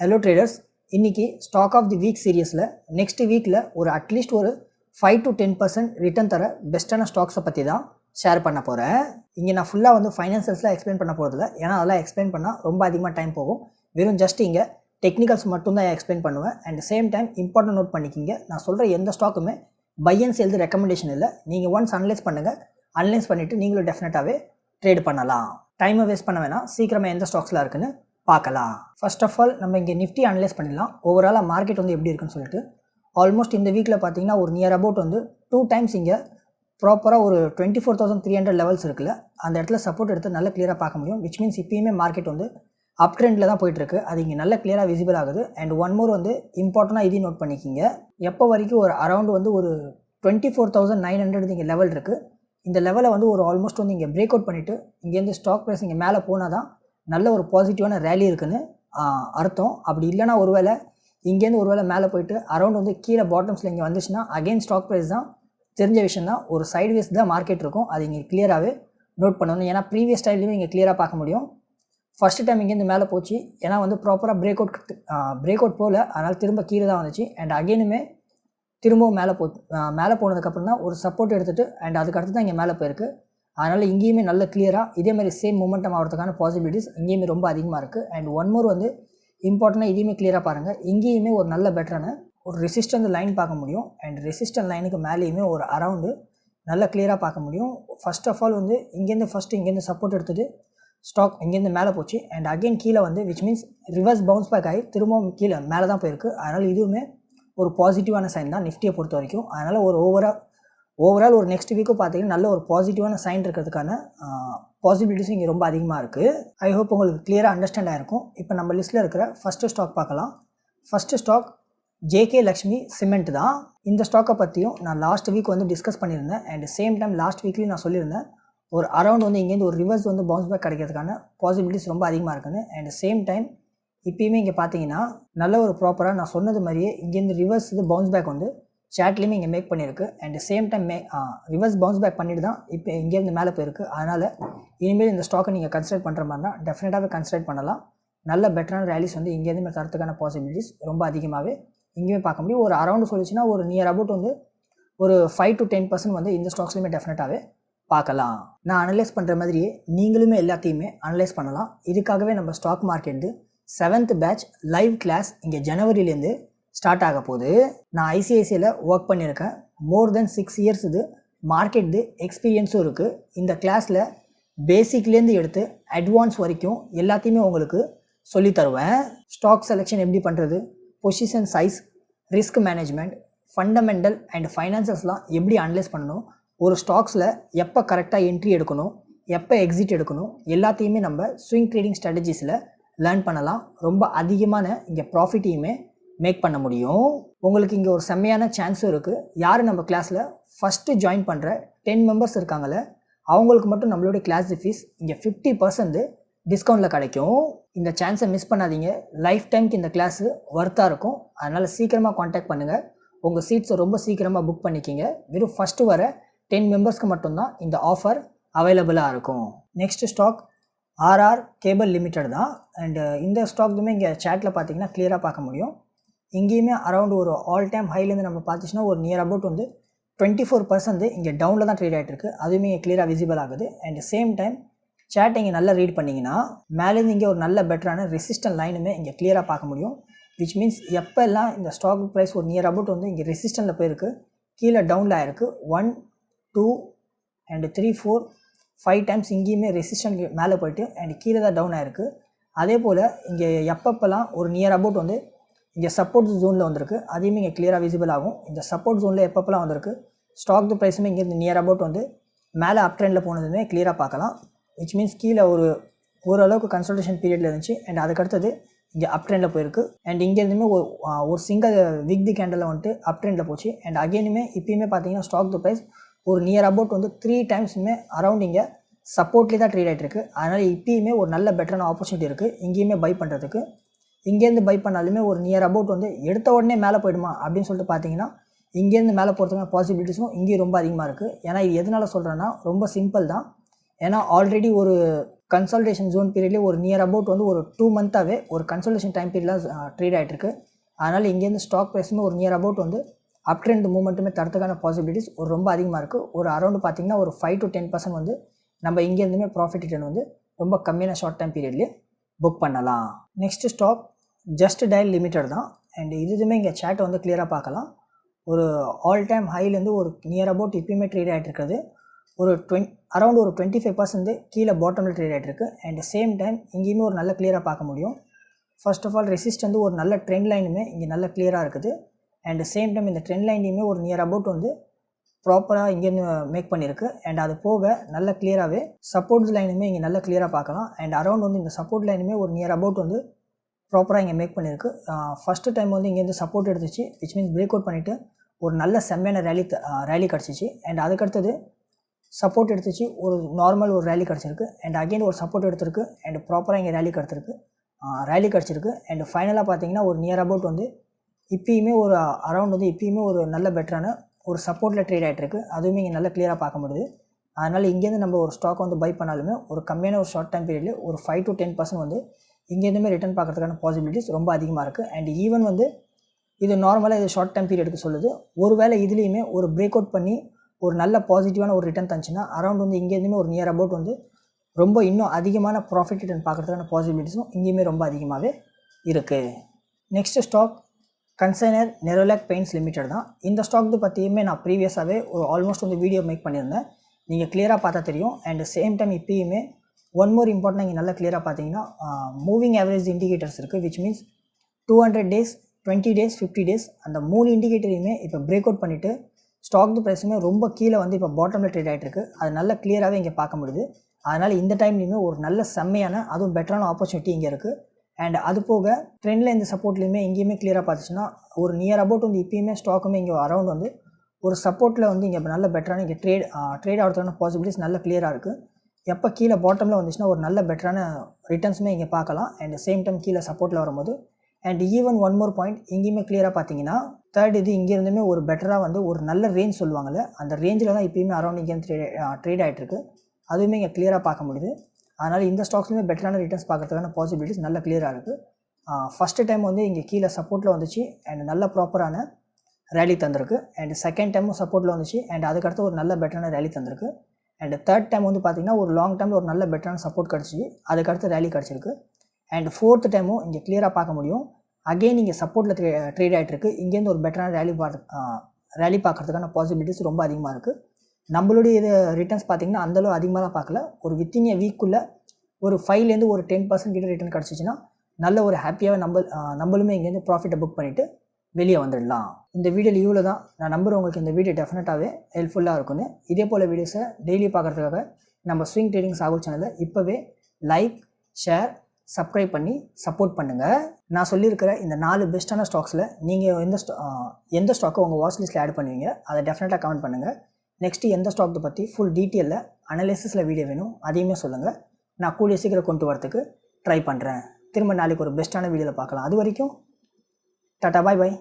Hello traders இன்றைக்கி stock of the week சீரியஸில் next வீக்கில் ஒரு அட்லீஸ்ட் ஒரு five to ten percent return தர பெஸ்ட்டான ஸ்டாக்ஸை பற்றி தான் ஷேர் பண்ண போகிறேன் இங்கே நான் ஃபுல்லாக வந்து ஃபைனான்சஸ்லாம் எக்ஸ்பிளைன் பண்ண போகிறதில்ல ஏன்னா அதெல்லாம் எக்ஸ்பிளைன் பண்ணால் ரொம்ப அதிகமாக டைம் போகும். வெறும் ஜஸ்ட் இங்கே டெக்னிக்கல்ஸ் மட்டும் தான் எக்ஸ்பிளைன் பண்ணுவேன். And same time important note பண்ணிக்கிங்க. நான் சொல்கிற எந்த ஸ்டாக்குமே பை அண்ட் சேல்து ரெக்கமெண்டேஷன் இல்லை. நீங்கள் ஒன்ஸ் அனலைஸ் பண்ணுங்கள் அனலைஸ் பண்ணிவிட்டு நீங்களும் டெஃபினட்டாகவே ட்ரேட் பண்ணலாம். டைமை வேஸ்ட் பண்ண வேணாம். சீக்கிரமாக எந்த ஸ்டாக்ஸில் இருக்குன்னு பார்க்கலாம். ஃபர்ஸ்ட் ஆஃப் ஆல் நம்ம இங்கே நிஃப்டி அனலைஸ் பண்ணிடலாம். ஓவராலாக மார்க்கெட் வந்து எப்படி இருக்குன்னு சொல்லிட்டு. ஆல்மோஸ்ட் இந்த வீக்கில் பார்த்தீங்கன்னா ஒரு நியர் அபவுட் வந்து டூ டைம்ஸ் இங்கே ப்ராப்பராக ஒரு twenty four thousand three hundred levels இருக்குல்ல அந்த இடத்துல சப்போர்ட் எடுத்து நல்லா கிளியராக பார்க்க முடியும். விச் மீன்ஸ் இப்பயுமே மார்க்கெட் வந்து அப் ட்ரெண்டில் தான் போயிட்டுருக்கு அது இங்கே நல்ல கிளியராக விசிபிள் ஆகுது. அண்ட் ஒன் மோர் வந்து இம்பார்ட்டண்ட்டாக இதையும் நோட் பண்ணிக்கிங்க. எப்போ வரைக்கும் ஒரு அரௌண்ட் வந்து ஒரு twenty four thousand nine hundred இங்கே லெவல் இருக்குது இந்த லெவலை வந்து ஒரு ஆல்மோஸ்ட் வந்து இங்கே பிரேக் அவுட் பண்ணிவிட்டு இங்கேருந்து ஸ்டாக் ப்ரைஸ் இங்கே மேலே போனால் தான் நல்ல ஒரு பாசிட்டிவான ரேலி இருக்குன்னு அர்த்தம். அப்படி இல்லைன்னா ஒருவேளை இங்கேருந்து ஒருவேளை மேலே போயிட்டு அரௌண்ட் வந்து கீழே பாட்டம்ஸில் இங்கே வந்துச்சுன்னா அகைன் ஸ்டாக் ப்ரைஸ் தான் தெரிஞ்ச விஷயம் தான். ஒரு சைட்வேஸ் தான் மார்க்கெட் இருக்கும். அது இங்கே கிளியராகவே நோட் பண்ணணும். ஏன்னா ப்ரீவியஸ் டைம்லேயும் இங்கே கிளியராக பார்க்க முடியும். ஃபஸ்ட்டு டைம் இங்கேருந்து மேலே போச்சு. ஏன்னா வந்து ப்ராப்பராக பிரேக் அவுட் பிரேக் அவுட் போகல. அதனால் திரும்ப கீழே தான் வந்துச்சு. அண்ட் அகைனுமே திரும்பவும் மேலே போ மேலே போனதுக்கப்புறம் தான் ஒரு சப்போர்ட் எடுத்துகிட்டு அண்ட் அதுக்கு அடுத்து தான் இங்கே மேலே போயிருக்கு. அதனால் இங்கேயுமே நல்ல கிளியராக இதே மாதிரி சேம் மூமெண்டம் ஆகிறதுக்கான பாசிபிலிட்டிஸ் இங்கேயுமே ரொம்ப அதிகமாக இருக்குது அண்ட் ஒன் மோர் வந்து இம்பார்ட்டண்ட்டாக இதையுமே கிளியராக பாருங்கள் இங்கேயுமே ஒரு நல்ல பெட்டரான ஒரு ரெசிஸ்டன்ட் லைன் பார்க்க முடியும். அண்ட் ரெசிஸ்டன்ட் லைனுக்கு மேலேயுமே ஒரு அரவுண்டு நல்லா கிளியராக பார்க்க முடியும். ஃபர்ஸ்ட் ஆஃப் ஆல் வந்து இங்கேருந்து ஃபஸ்ட்டு இங்கேருந்து சப்போர்ட் எடுத்துகிட்டு ஸ்டாக் இங்கேருந்து மேலே போச்சு. அண்ட் அகைன் கீழே வந்து which means reverse bounce back ஆகி திரும்பவும் கீழே மேலே தான் போயிருக்கு. அதனால் இதுவுமே ஒரு பாசிட்டிவான சைன் தான் நிஃப்டியை பொறுத்த வரைக்கும். அதனால் ஒரு ஓவராக ஓவரால் ஒரு நெக்ஸ்ட் வீக்கும் பார்த்தீங்கன்னா நல்ல ஒரு பாசிட்டிவான சைன் இருக்கிறதுக்கான பாசிபிலிட்டிஸும் இங்கே ரொம்ப அதிகமாக இருக்குது ஐ ஹோப் உங்களுக்கு கிளியராக அண்டர்ஸ்டாண்ட் ஆயிருக்கும். இப்போ நம்ம லிஸ்ட்டில் இருக்கிற ஃபஸ்ட்டு ஸ்டாக் பார்க்கலாம். First stock JK Lakshmi cement தான். இந்த ஸ்டாக்கை பற்றியும் நான் லாஸ்ட் வீக் வந்து டிஸ்கஸ் பண்ணியிருந்தேன். அண்ட் சேம் டைம் லாஸ்ட் வீக்லேயும் நான் சொல்லியிருந்தேன். ஒரு அரௌண்ட் வந்து இங்கேருந்து ஒரு ரிவர்ஸ் வந்து பவுன்ஸ் பேக் கிடைக்கிறதுக்கான பாசிபிலிட்டிஸ் ரொம்ப அதிகமாக இருக்குதுன்னு அண்ட் சேம் டைம் இப்பயுமே இங்கே பார்த்தீங்கன்னா நல்ல ஒரு ப்ராப்பராக நான் சொன்னது மாதிரியே இங்கேருந்து ரிவர்ஸ் இது பவுன்ஸ் பேக் வந்து சேட்லேயுமே இங்கே மேக் பண்ணியிருக்கு. And same time may reverse bounce uh, back பண்ணிட்டு தான் இப்போ இங்கேருந்து மேலே போயிருக்கு. அதனால் இனிமேல் இந்த ஸ்டாக்கை நீங்கள் கன்சிடர் பண்ணுற மாதிரி தான் டெஃபினட்டாகவே கன்சிடர் பண்ணலாம். நல்ல பெட்டரான ரேலிஸ் வந்து இங்கேருந்து தரத்துக்கான பாசிபிலிட்டிஸ் ரொம்ப அதிகமாகவே இங்கேயுமே பார்க்க முடியும். ஒரு அரௌண்ட் சொல்லிச்சுன்னா ஒரு நியர் அபவுட் வந்து ஒரு ஃபைவ் டு டென் பர்சன்ட் வந்து இந்த ஸ்டாக்ஸ்லையுமே டெஃபினட்டாகவே பார்க்கலாம். நான் அனலைஸ் பண்ணுற மாதிரியே நீங்களுமே எல்லாத்தையுமே அனலைஸ் பண்ணலாம். இதுக்காகவே நம்ம stock market seventh batch live class இங்கே ஜனவரிலேருந்து ஸ்டார்ட் ஆக போகுது நான் ஐசிஐசியில் ஒர்க் பண்ணியிருக்கேன் மோர் தென் சிக்ஸ் இயர்ஸ் இது. மார்க்கெட்டு எக்ஸ்பீரியன்ஸும் இருக்குது இந்த கிளாஸில் பேசிக்லேருந்து எடுத்து அட்வான்ஸ் வரைக்கும் எல்லாத்தையுமே உங்களுக்கு சொல்லி தருவேன். ஸ்டாக் செலெக்ஷன் எப்படி பண்ணுறது position size risk management fundamental and ஃபைனான்சஸ்லாம் எப்படி அனலைஸ் பண்ணணும்? ஒரு ஸ்டாக்ஸில் எப்போ கரெக்டாக என்ட்ரி எடுக்கணும்? எப்போ எக்ஸிட் எடுக்கணும்? எல்லாத்தையுமே நம்ம ஸ்விங் ட்ரேடிங் ஸ்ட்ராட்டஜிஸில் லேர்ன் பண்ணலாம். ரொம்ப அதிகமான இங்கே ப்ராஃபிட்டையுமே மேக் பண்ண முடியும். உங்களுக்கு இங்கே ஒரு செம்மையான சான்ஸும் இருக்குது யார் நம்ம கிளாஸில் ஃபஸ்ட்டு ஜாயின் பண்ணுற டென் மெம்பர்ஸ் இருக்காங்கள அவங்களுக்கு மட்டும் நம்மளுடைய கிளாஸ் ஃபீஸ் இங்கே ஃபிஃப்டி பர்சன்ட் டிஸ்கவுண்ட்டில் கிடைக்கும். இந்த சான்ஸை மிஸ் பண்ணாதீங்க. லைஃப் டைம்க்கு இந்த கிளாஸு ஒர்த்தாக இருக்கும். அதனால் சீக்கிரமாக காண்டாக்ட் பண்ணுங்கள் உங்கள் சீட்ஸை ரொம்ப சீக்கிரமாக புக் பண்ணிக்கிங்க. வெறும் ஃபஸ்ட்டு வர டென் மெம்பர்ஸ்க்கு மட்டும்தான் இந்த ஆஃபர் அவைலபிளாக இருக்கும். Next stock RR cable limited தான். அண்டு இந்த ஸ்டாக்குமே இங்கே சேட்டில் பார்த்தீங்கன்னா கிளியராக பார்க்க முடியும். இங்கேயுமே அரௌண்ட் ஒரு ஆல் டைம் ஹைலேருந்து நம்ம பார்த்துச்சுன்னா ஒரு நியர் அபவுட் வந்து டுவெண்ட்டி ஃபோர் பர்சன்ட் இங்கே டவுனில் தான் ட்ரேட் ஆகிட்டு இருக்கு அதுவுமே இங்கே கிளியராக விசிபிள் ஆகுது. அண்ட் சேம் டைம் சேட் இங்கே நல்லா ரீட் பண்ணிங்கன்னா மேலேருந்து இங்கே ஒரு நல்ல பெட்டரான ரெசிஸ்டன்ட் லைனுமே இங்கே கிளியராக பார்க்க முடியும். விச் மீன்ஸ் எப்போல்லாம் இந்த ஸ்டாக் ப்ரைஸ் ஒரு நியர் அபவுட் வந்து இங்கே ரெசிஸ்டனில் போயிருக்கு கீழே டவுனில் ஆயிருக்கு one two and three four five times இங்கேயுமே ரெசிஸ்டன்ட் மேலே போயிட்டு அண்ட் கீழே தான் டவுன் ஆயிருக்கு. அதே போல் இங்கே எப்பப்பெல்லாம் ஒரு நியர் அபவுட் வந்து இங்கே சப்போர்ட் ஜோனில் வந்திருக்கு. அதையுமே இங்கே கிளியராக விசிபிள் ஆகும். இந்த சப்போர்ட் ஜோனில் எப்பப்பெல்லாம் வந்திருக்கு? ஸ்டாக் ப்ரைஸுமே இங்கேருந்து நியர் அபவுட் வந்து மேலே அப் ட்ரெண்டில் போனதுமே கிளியராக பார்க்கலாம். விச் மீன்ஸ் கீழே ஒரு ஓரளவுக்கு கன்சல்டேஷன் பீரியடில் இருந்துச்சு. அண்ட் அதுக்கடுத்தது இங்கே அப் ட்ரெண்டில் போயிருக்கு. அண்ட் இங்கேருந்துமே ஒரு ஒரு சிங்கிள் விக் தி கேண்டலில் வந்துட்டு அப் ட்ரெண்டில் போச்சு. அண்ட் அகைனுமே இப்பயுமே பார்த்தீங்கன்னா ஸ்டாக் த ப்ரைஸ் ஒரு நியர் அபவுட் வந்து த்ரீ டைம்ஸுமே அரௌண்ட் இங்கே சப்போர்ட்லேயே தான் ட்ரேட் ஆகிட்டு இருக்கு. அதனால் இப்பயுமே ஒரு நல்ல பெட்டரான ஆப்பர்ச்சுனிட்டி இருக்குது இங்கேயுமே பை பண்ணுறதுக்கு இங்கேருந்து பை பண்ணாலுமே ஒரு நியர் அபவுட் வந்து எடுத்த உடனே மேலே போயிடுமா அப்படின்னு சொல்லிட்டு பார்த்தீங்கன்னா இங்கேருந்து மேலே போகிறதுக்கான பாசிபிலிட்டிஸும் இங்கேயும் ரொம்ப அதிகமாக இருக்குது ஏன்னா இது எதனால் சொல்கிறேன்னா ரொம்ப சிம்பிள் தான். ஏன்னா ஆல்ரெடி ஒரு கன்சல்டேஷன் ஜோன் பீரியட்லேயே ஒரு நியர் அபவுட் வந்து ஒரு டூ மந்த்தாகவே ஒரு கன்சல்டேஷன் டைம் பீரியடில் ட்ரேட் ஆகிட்டுருக்கு அதனால் இங்கேருந்து ஸ்டாக் ப்ரைஸுமே ஒரு நியர் அபவுட் வந்து அப் ட்ரெண்ட் மூமெண்ட்டுமே தரத்துக்கான பாசிபிலிட்டிஸ் ஒரு ரொம்ப அதிகமாக இருக்குது ஒரு அரௌண்ட் பார்த்தீங்கன்னா ஒரு ஃபைவ் டு டென் பர்சன்ட் வந்து நம்ம இங்கேருந்துமே ப்ராஃபிட் ரிட்டர்ன் வந்து ரொம்ப கம்மியான ஷார்ட் டைம் பீரியட்லேயே புக் பண்ணலாம். Next stock just dial limited தான். அண்ட் இதுவுமே இங்கே சேட்டை வந்து கிளியராக பார்க்கலாம். ஒரு ஆல் டைம் ஹைலேருந்து ஒரு நியர் அபவுட் இப்பயுமே ட்ரேட் ஆகிட்டு இருக்குது ஒரு டுவென் அரௌண்ட் ஒரு டுவெண்ட்டி ஃபைவ் பர்சன்ட் கீழே பாட்டமில் ட்ரேட் ஆகிட்டு இருக்குது அண்ட் சேம் டைம் இங்கேயுமே ஒரு நல்ல கிளியராக பார்க்க முடியும். ஃபர்ஸ்ட் ஆஃப் ஆல் ரெசிஸ்ட் வந்து ஒரு நல்ல ட்ரெண்ட் லைனுமே இங்கே நல்ல கிளியராக இருக்குது. அண்ட் சேம் டைம் இந்த ட்ரெண்ட் லைன்லையுமே ஒரு நியர் அபவுட் வந்து ப்ராப்பராக இங்கேருந்து மேக் பண்ணியிருக்கு அண்ட் அது போக நல்ல கிளியராகவே சப்போர்ட் லைனுமே இங்கே நல்ல கிளியராக பார்க்கலாம். அண்ட் அரௌண்ட் வந்து இந்த சப்போர்ட் லைனுமே ஒரு நியர் அபவுட் வந்து ப்ராப்பராக இங்கே மேக் பண்ணியிருக்கு ஃபஸ்ட்டு டைம் வந்து இங்கேருந்து சப்போர்ட் எடுத்துச்சு விச் மீன்ஸ் பிரேக் அவுட் பண்ணிவிட்டு ஒரு நல்ல செம்மையான ரேலி ரேலி கிடச்சிச்சு. அண்ட் அதுக்கடுத்தது சப்போர்ட் எடுத்துச்சு ஒரு நார்மல் ஒரு ரேலி கிடச்சிருக்கு. அண்ட் அகைன் ஒரு சப்போர்ட் எடுத்திருக்கு. அண்ட் ப்ராப்பராக இங்கே ரேலி கிடச்சிருக்கு ரேலி கிடச்சிருக்கு. அண்ட் ஃபைனலாக பார்த்தீங்கன்னா ஒரு நியர் அபவுட் வந்து இப்பயுமே ஒரு அரௌண்ட் வந்து இப்பயுமே ஒரு நல்ல பெட்டரான ஒரு சப்போர்ட்டில் ட்ரேட் ஆகிட்டு இருக்கு அதுவுமே இங்கே நல்லா கிளியராக பார்க்க முடியுது. அதனால் இங்கேருந்து நம்ம ஒரு ஸ்டாக் வந்து பை பண்ணாலுமே ஒரு கம்மியான ஒரு ஷார்ட் டைம் பீரியடில் ஒரு ஃபைவ் டு டென் பர்சன்ட் வந்து இங்கேருந்துமே ரிட்டர்ன் பார்க்கறதுக்கான பாசிபிலிட்டிஸ் ரொம்ப அதிகமாக இருக்குது அண்ட் ஈவன் வந்து இது நார்மலாக இது ஷார்ட் டைம் பீரியடுக்கு சொல்லுது. ஒருவேளை இதுலேயுமே ஒரு பிரேக் அவுட் பண்ணி ஒரு நல்ல பாசிட்டிவான ஒரு ரிட்டர்ன் தந்துச்சுன்னா அரௌண்ட் வந்து இங்கேருந்துமே ஒரு நியர் அபவுட் வந்து ரொம்ப இன்னும் அதிகமான ப்ராஃபிட் ரிட்டர்ன் பார்க்குறதுக்கான பாசிபிலிட்டிஸும் இங்கேயுமே ரொம்ப அதிகமாகவே இருக்குது next stock Kansai Nerolac paints limited தான். இந்த ஸ்டாக் பற்றியுமே நான் ப்ரீவியஸாகவே ஒரு ஆல்மோஸ்ட் வந்து வீடியோ மேக் பண்ணியிருந்தேன். நீங்கள் கிளியராக பார்த்தா தெரியும். அண்ட் சேம் டைம் இப்பயுமே ஒன் மோர் இம்பார்ட்டன் இங்கே நல்லா கிளியராக பார்த்தீங்கன்னா மூவிங் ஆவரேஜ் இண்டிகேட்டர்ஸ் இருக்குது which means two hundred days twenty days fifty days அந்த மூணு இண்டிகேட்டரையுமே இப்போ பிரேக் அவுட் பண்ணிவிட்டு ஸ்டாக் ப்ரைஸுமே ரொம்ப கீழே வந்து இப்போ பாட்டமில் ட்ரேட் ஆகிட்டு இருக்கு அது நல்லா கிளியராகவே இங்கே பார்க்க முடியுது. அதனால் இந்த டைம்லையுமே ஒரு நல்ல செம்மையான அதுவும் பெட்டரான ஆப்பர்ச்சுனிட்டி இங்கே இருக்குது அண்ட் அது போக ட்ரெண்டில் இந்த சப்போர்ட்லையுமே எங்கேயுமே கிளியராக பார்த்துச்சுன்னா ஒரு நியர் அபவுட் வந்து இப்பயுமே ஸ்டாக்குமே இங்கே அரௌண்ட் வந்து ஒரு சப்போர்ட்டில் வந்து இங்கே நல்ல பெட்டரான இங்கே ட்ரேட் ட்ரேட் ஆகிறதுக்கான பாசிபிலிட்டிஸ் நல்ல கிளியராக இருக்குது எப்போ கீழே பாட்டமில் வந்துச்சுன்னா ஒரு நல்ல பெட்டரான ரிட்டர்ன்ஸுமே இங்கே பார்க்கலாம். அண்ட் சேம் டைம் கீழே சப்போர்ட்டில் வரும்போது and even one more point எங்கேயுமே கிளியராக பார்த்தீங்கன்னா தேர்ட் இது இங்கேருந்துமே ஒரு பெட்டராக வந்து ஒரு நல்ல ரேஞ்ச் சொல்லுவாங்கள்ல அந்த ரேஞ்சில் தான் இப்பயுமே அரௌண்ட் இங்கேருந்து ட்ரேட் ட்ரேட் ஆகிட்டுருக்கு அதுவுமே இங்கே கிளியராக பார்க்க முடியுது. அதனால் இந்த ஸ்டாக்ஸ்லேயுமே பெட்டரான ரிட்டர்ன்ஸ் பார்க்கறதுக்கான பாசிபிலிட்டிஸ் நல்ல கிளியராக இருக்குது ஃபஸ்ட்டு டைம் வந்து இங்கே கீழே சப்போர்ட்டில் வந்துச்சு அண்ட் நல்ல ப்ராப்பரான ரேலி தந்திருக்கு. அண்ட் செகண்ட் டைமும் சப்போர்ட்டில் வந்துச்சு அண்ட் அதுக்கடுத்து ஒரு நல்ல பெட்டரான ரேலி தந்திருக்கு. அண்ட் தேர்ட் டைம் வந்து பார்த்திங்கன்னா ஒரு லாங் டைமில் ஒரு நல்ல பெட்டரான சப்போர்ட் கிடச்சி அதுக்கடுத்து ரேலி கிடச்சிருக்கு. அண்ட் ஃபோர்த் டைமும் இங்கே கிளியராக பார்க்க முடியும். அகெயின் இங்கே சப்போர்ட்டில் ட்ரே ட்ரேட் ஆகிட்டு இருக்கு. இங்கேருந்து ஒரு பெட்டரான ரேலி பார்த்து ரேலி பார்க்குறதுக்கான பாசிபிலிட்டிஸ் ரொம்ப அதிகமாக இருக்குது நம்மளுடைய இது ரிட்டர்ன்ஸ் பார்த்திங்கன்னா அந்தளவு அதிகமாக தான் பார்க்கல ஒரு வித்தின் எ வீக்குள்ளே ஒரு ஃபைவ்லேருந்து ஒரு டென் பர்சன்ட் கிட்ட ரிட்டர்ன் கிடச்சிச்சின்னா நல்ல ஒரு ஹாப்பியாகவே நம்ம நம்மளுமே இங்கேருந்து ப்ராஃபிட்டை புக் பண்ணிவிட்டு வெளியே வந்துடலாம். இந்த வீடியோவில் இவ்வளோ தான். நான் நம்புகிறேன் உங்களுக்கு இந்த வீடியோ டெஃபினட்டாகவே ஹெல்ப்ஃபுல்லாக இருக்கும்னு. இதே போல் வீடியோஸை டெய்லி பார்க்குறதுக்காக நம்ம ஸ்விங் ட்ரேடிங் சாகுல் சேனலை இப்போவே லைக் ஷேர் சப்ஸ்கிரைப் பண்ணி சப்போர்ட் பண்ணுங்கள் நான் சொல்லியிருக்கிற இந்த நாலு பெஸ்ட்டான ஸ்டாக்ஸில் நீங்கள் எந்த ஸ்டா எந்த ஸ்டாக்கை உங்கள் வாட்ச் லிஸ்ட்டில் ஆட் பண்ணுவீங்க அதை டெஃபினட்டாக கமெண்ட் பண்ணுங்கள் நெக்ஸ்ட்டு எந்த ஸ்டாக்கை பற்றி ஃபுல் டீட்டெயிலில் அனலிசிஸில் வீடியோ வேணும் அதையுமே சொல்லுங்கள் நான் கூடிய சீக்கிரம் கொண்டு வரத்துக்கு ட்ரை பண்ணுறேன் திரும்ப நாளைக்கு ஒரு பெஸ்ட்டான வீடியோவில் பார்க்கலாம். அது வரைக்கும் டாட்டா பாய் பாய்